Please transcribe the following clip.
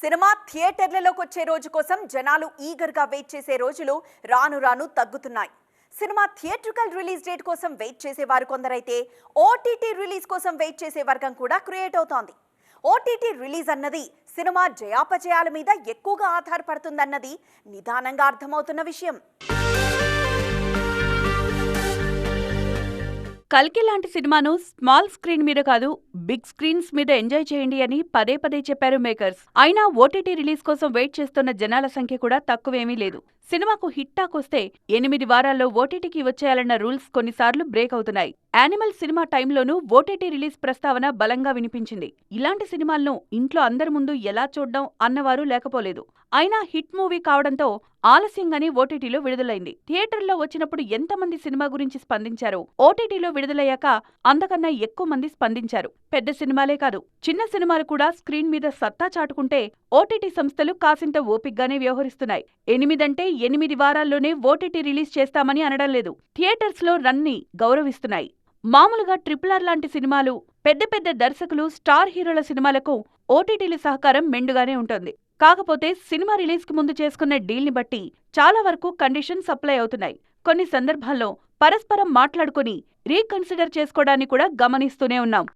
Cinema థియేటర్లలోకి వచ్చే రోజు కోసం జనాలు ఈగర్గా వెయిట్ చేసే రోజులు రాను రాను తగ్గుతున్నాయి. సినిమా థియేట్రికల్ రిలీజ్ డేట్ కోసం వెయిట్ చేసేవారు కొందరైతే ఓటీటీ రిలీజ్ కోసం వెయిట్ చేసే వర్గం కూడా క్రియేట్ అవుతోంది. ఓటీటీ రిలీజ్ అన్నది సినిమా జయాపజయాల మీద ఎక్కువగా ఆధారపడుతుందన్నది నిదానంగా అర్థమవుతున్న విషయం. కల్కి లాంటి సినిమాను స్మాల్ స్క్రీన్ మీద కాదు బిగ్ స్క్రీన్స్ మీద ఎంజాయ్ చేయండి అని పదే పదే చెప్పారు మేకర్స్. అయినా ఓటీటీ రిలీజ్ కోసం వెయిట్ చేస్తున్న జనాల సంఖ్య కూడా తక్కువేమీ లేదు. సినిమాకు హిట్టాకొస్తే ఎనిమిది వారాల్లో ఓటీటీకి వచ్చేయాలన్న రూల్స్ కొన్నిసార్లు బ్రేక్ అవుతున్నాయి. యానిమల్ సినిమా టైంలోనూ ఓటీటీ రిలీజ్ ప్రస్తావన బలంగా వినిపించింది. ఇలాంటి సినిమాలను ఇంట్లో అందరి ముందు ఎలా చూడ్డం అన్నవారు లేకపోలేదు. అయినా హిట్ మూవీ కావడంతో ఆలస్యంగానే ఓటీటీలో విడుదలైంది. థియేటర్లో వచ్చినప్పుడు ఎంతమంది సినిమా గురించి స్పందించారో? ఓటీటీలో విడుదలయ్యాక అంతకన్నా ఎక్కువ మంది స్పందించారు. పెద్ద సినిమాలే కాదు చిన్న సినిమాలు కూడా స్క్రీన్ మీద సత్తా చాటుకుంటే ఓటీటీ సంస్థలు కాసింత ఓపిగ్గానే వ్యవహరిస్తున్నాయి. ఎనిమిదంటే ఎనిమిది వారాల్లోనే ఓటీటీ రిలీజ్ చేస్తామని అనడం లేదు. థియేటర్స్లో రన్ని గౌరవిస్తున్నాయి. మామూలుగా ట్రిపుల్ ఆర్ లాంటి సినిమాలు పెద్ద పెద్ద దర్శకులు స్టార్ హీరోల సినిమాలకు ఓటీటీల సహకారం మెండుగానే ఉంటుంది. కాకపోతే సినిమా రిలీజ్కి ముందు చేసుకున్న డీల్ని బట్టి చాలా వరకు కండిషన్ సప్లై అవుతున్నాయి. కొన్ని సందర్భాల్లో పరస్పరం మాట్లాడుకుని రీకన్సిడర్ చేసుకోవడాన్ని కూడా గమనిస్తూనే ఉన్నాం.